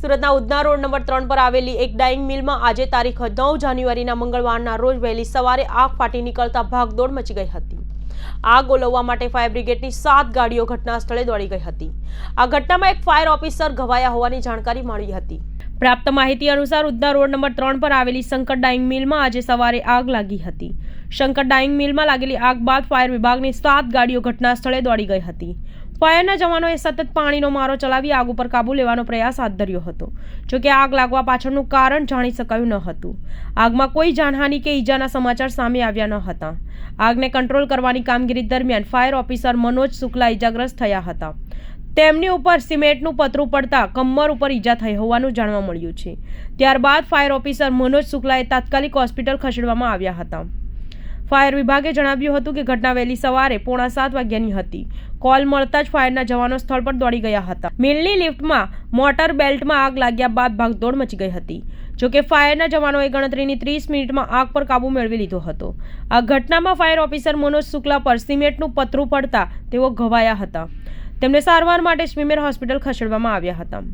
સુરતના Udhna road number ત્રણ પર આવેલી એક ડાઇંગ મિલમાં આજે તારીખ નવ જાન્યુઆરીના મંગળવારના રોજ વહેલી સવારે આગ ફાટી નીકળતા ભાગદોડ મચી ગઈ હતી. આગ ઓલવવા માટે ફાયર બ્રિગેડની સાત ગાડીઓ ઘટના સ્થળે દોડી ગઈ હતી. આ ઘટનામાં એક ફાયર ઓફિસર ઘવાયા હોવાની જાણકારી મળી હતી. પ્રાપ્ત માહિતી અનુસાર ઉદ્ધા રોડ નંબર ત્રણ પર આવેલી શંકર ડાઇંગ મિલમાં આજે સવારે આગ લાગી હતી. શંકર ડાઇંગ મિલમાં લાગેલી આગ બાદ ફાયર વિભાગની સાત ગાડીઓ ઘટના સ્થળે દોડી ગઈ હતી. ફાયરના જવાનોએ સતત પાણીનો મારો ચલાવી આગ ઉપર કાબૂ લેવાનો પ્રયાસ હાથ ધર્યો હતો. જો કે આગ લાગવા પાછળનું કારણ જાણી શકાયું ન હતું. આગમાં કોઈ જાનહાનિ કે ઈજાના સમાચાર સામે આવ્યા ન હતા. આગને કંટ્રોલ કરવાની કામગીરી દરમિયાન ફાયર ઓફિસર મનોજ શુક્લા ઈજાગ્રસ્ત થયા હતા. તેમની ઉપર સિમેન્ટનું પતરું પડતા કમર ઉપર ઈજા થઈ હોવાનું જાણવા મળ્યું છે. ત્યારબાદ ફાયર ઓફિસર મનોજ શુક્લાએ તાત્કાલિક હોસ્પિટલ ખસેડવામાં આવ્યા હતા. ફાયર વિભાગે જણાવ્યું હતું કે ઘટના વહેલી સવારે પોણા સાત વાગ્યાની હતી. કોલ મળતા જ ફાયરના જવાનો સ્થળ પર દોડી ગયા હતા. મિલની લિફ્ટમાં મોટર બેલ્ટમાં આગ લાગ્યા બાદ ભાગદોડ મચી ગઈ હતી. જો કે ફાયરના જવાનોએ ગણતરીની ત્રીસ મિનિટમાં આગ પર કાબૂ મેળવી લીધો હતો. આ ઘટનામાં ફાયર ઓફિસર મનોજ શુક્લા પર સિમેન્ટનું પતરું પડતા તેઓ ઘવાયા હતા. તેમને સારવાર માટે સ્મીમેર હોસ્પિટલ ખસેડવામાં આવ્યા હતા.